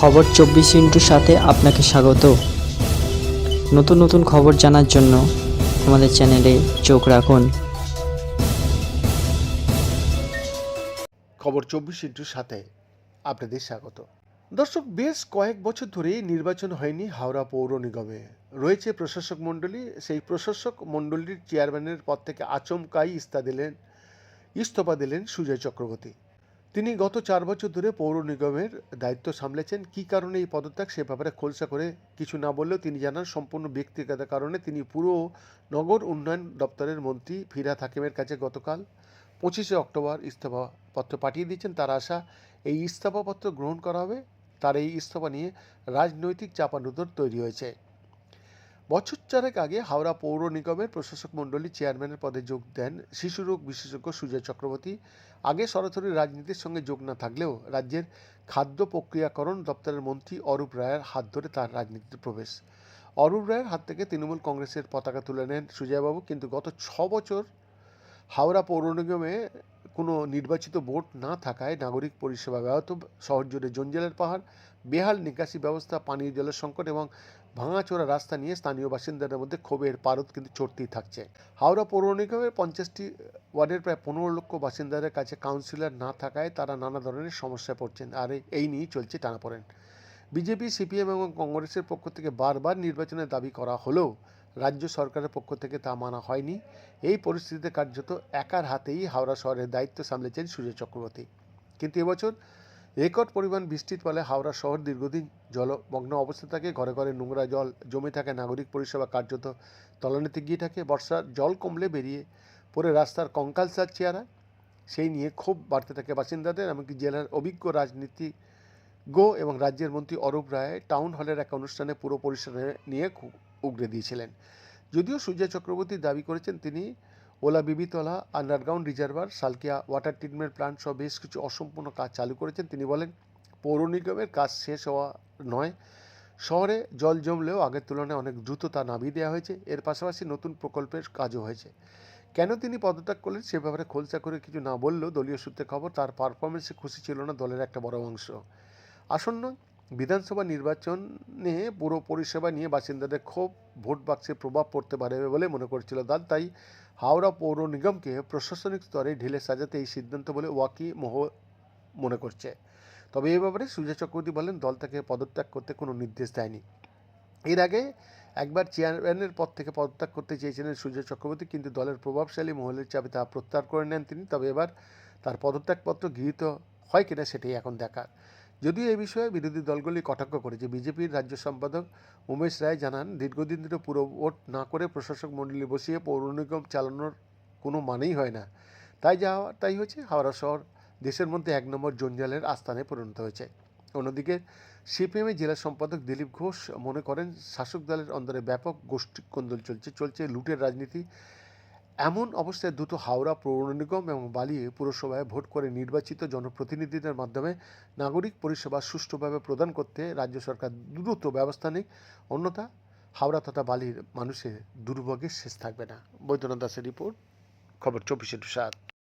খবর চব্বিশ ইন্টুর সাথে আপনাকে স্বাগত। নতুন নতুন খবর জানার জন্য আমাদের চ্যানেলে চোখ রাখুন। খবর চব্বিশ ইন্টুর সাথে আপনাদের স্বাগত। দর্শক, বেশ কয়েক বছর ধরে নির্বাচন হয়নি হাওড়া পৌর নিগমে। রয়েছে প্রশাসক মণ্ডলী, সেই প্রশাসক মণ্ডলীর চেয়ারম্যানের পদ থেকে আচমকাই ইস্তা দিলেন, ইস্তফা দিলেন সুজয় চক্রবর্তী। তিনি গত চার বছর ধরে পৌর নিগমের দায়িত্ব সামলেছেন। কী কারণে এই পদত্যাগ সে ব্যাপারে খোলসা করে কিছু না বললেও তিনি জানান, সম্পূর্ণ ব্যক্তিগত কারণে তিনি পুরো নগর উন্নয়ন দপ্তরের মন্ত্রী ফিরাদ হাকিমের কাছে গতকাল পঁচিশে অক্টোবর ইস্তফাপত্র পাঠিয়ে দিয়েছেন। তার আশা, এই ইস্তফাপত্র গ্রহণ করা হবে। তার এই ইস্তফা নিয়ে রাজনৈতিক চাপানুতর তৈরি হয়েছে। বছর চারেক আগে হাওড়া পৌর নিগমের প্রশাসক মণ্ডলী চেয়ারম্যানের পদে যোগ দেন শিশুরোগ বিশেষজ্ঞ সুজয় চক্রবর্তী। আগে সরাসরি রাজনীতির সঙ্গে যোগ না থাকলেও রাজ্যের খাদ্য প্রক্রিয়াকরণ দপ্তরের মন্ত্রী অরূপ রায়ের হাত ধরে তার রাজনীতিতে প্রবেশ। অরূপ রায়ের হাত থেকে তৃণমূল কংগ্রেসের পতাকা তুলে নেন সুজয়বাবু, কিন্তু গত ছ বছর হাওড়া পৌর নিগমে কোনো নির্বাচিত বোর্ড না থাকায় নাগরিক পরিষেবা ব্যাহত শহর জুড়ে জঞ্জালের পাহাড়, বেহাল নিকাশি ব্যবস্থা, পানীয় জলের সংকট এবং ভাঙাচোরা রাস্তা নিয়ে স্থানীয় বাসিন্দাদের মধ্যে ক্ষোভের পারদ কিন্তু চড়তেই থাকছে। হাওড়া পৌর নিগমের পঞ্চাশটি ওয়ার্ডের প্রায় পনেরো লক্ষ বাসিন্দাদের কাছে কাউন্সিলর না থাকায় তারা নানা ধরনের সমস্যায় পড়ছেন আর এই নিয়েই চলছে টানাপোড়েন। বিজেপি, সিপিএম এবং কংগ্রেসের পক্ষ থেকে বারবার নির্বাচনের দাবি করা হলেও রাজ্য সরকারের পক্ষ থেকে তা মানা হয়নি। এই পরিস্থিতিতে কার্যত একার হাতেই হাওড়া শহরের দায়িত্ব সামলেছেন সুজয় চক্রবর্তী। কিন্তু এবছর রেকর্ড পরিমাণ বৃষ্টির ফলে হাওড়া শহর দীর্ঘদিন জলমগ্ন অবস্থা থাকে। ঘরে ঘরে নোংরা জল জমে থাকে, নাগরিক পরিষেবা কার্যত তলানিতে গিয়ে থাকে। বর্ষার জল কমলে বেরিয়ে পরে রাস্তার কঙ্কালসার চেয়ারা সেই নিয়ে ক্ষোভ বাড়তে থাকে বাসিন্দাদের, এমনকি জেলার অভিজ্ঞ রাজনীতি গো এবং রাজ্যের মন্ত্রী অরূপ রায় টাউন হলের এক অনুষ্ঠানে পুরো পরিসর নিয়ে উগড়ে দিয়েছিলেন। যদিও সুজয় চক্রবর্তী দাবি করেছেন, তিনি Olabibitala underground reservoir, Salkia water treatment plant সহ বেশ কিছু অসম্পূর্ণ কাজ চালু করেছেন। তিনি বলেন, পৌর নিগমের কাজ শেষ হওয়া নয়। শহরে জল জমলেও আগের তুলনায় অনেক দ্রুত তা নামিয়ে দেওয়া হয়েছে। এর পাশাপাশি নতুন প্রকল্পের কাজও হয়েছে। কেন তিনি পদত্যাগ করলেন সে ব্যাপারে খোলসা করে কিছু না বললেও দলীয় সূত্রে খবর, তার পারফরমেন্সে খুশি ছিল না দলের একটা বড় অংশ। আসন্ন বিধানসভা নির্বাচনে পুরো পরিষেবা নিয়ে বাসিন্দাদের ক্ষোভ ভোট বাক্সে প্রভাব পড়তে পারে বলে মনে করছিল দল। তাই হাওড়া পৌর নিগমকে প্রশাসনিক স্তরে ঢেলে সাজাতে এই সিদ্ধান্ত বলে ওয়াকি মোহ মনে করছে। তবে এই ব্যাপারে সুজয় চক্রবর্তী বলেন, দল তাকে পদত্যাগ করতে কোনো নির্দেশ দেয়নি। এর আগে একবার চেয়ারম্যানের পদ থেকে পদত্যাগ করতে চেয়েছিলেন সুজয় চক্রবর্তী, কিন্তু দলের প্রভাবশালী মহলের চাপে তা প্রত্যাহার করে নেন তিনি। তবে এবার তার পদত্যাগপত্র গৃহীত হয় কিনা সেটাই এখন দেখার। যদিও এই বিষয়ে বিরোধী দলগুলি কটাক্ষ করেছে বিজেপির রাজ্য সম্পাদক উমেশ রায় জানান, দীর্ঘদিন ধরে পুরো ভোট না করে প্রশাসক মণ্ডলী বসিয়ে পৌর নিগম চালানোর কোনো মানেই হয় না। তাই যা, তাই হয়েছে হাওড়া শহর দেশের মধ্যে এক নম্বর জঞ্জালের আস্থানে পরিণত হয়েছে। অন্যদিকে সিপিএমের জেলা সম্পাদক দিলীপ ঘোষ মনে করেন, শাসক দলের অন্দরে ব্যাপক গোষ্ঠী কোন্দল চলছে চলছে লুটের রাজনীতি। এমন অবস্থায় দুটো হাওড়া পৌর নিগম এবং বালি পুরসভায় ভোট করে নির্বাচিত জনপ্রতিনিধিদের মাধ্যমে নাগরিক পরিষেবা সুষ্ঠুভাবে প্রদান করতে রাজ্য সরকার দ্রুত ব্যবস্থা নিক। অন্যথা, হাওড়া তথা বালির মানুষের দুর্ভোগের শেষ থাকবে না। বৈদ্যনাথ দাসের রিপোর্ট, খবর চব্বিশে টু সাত।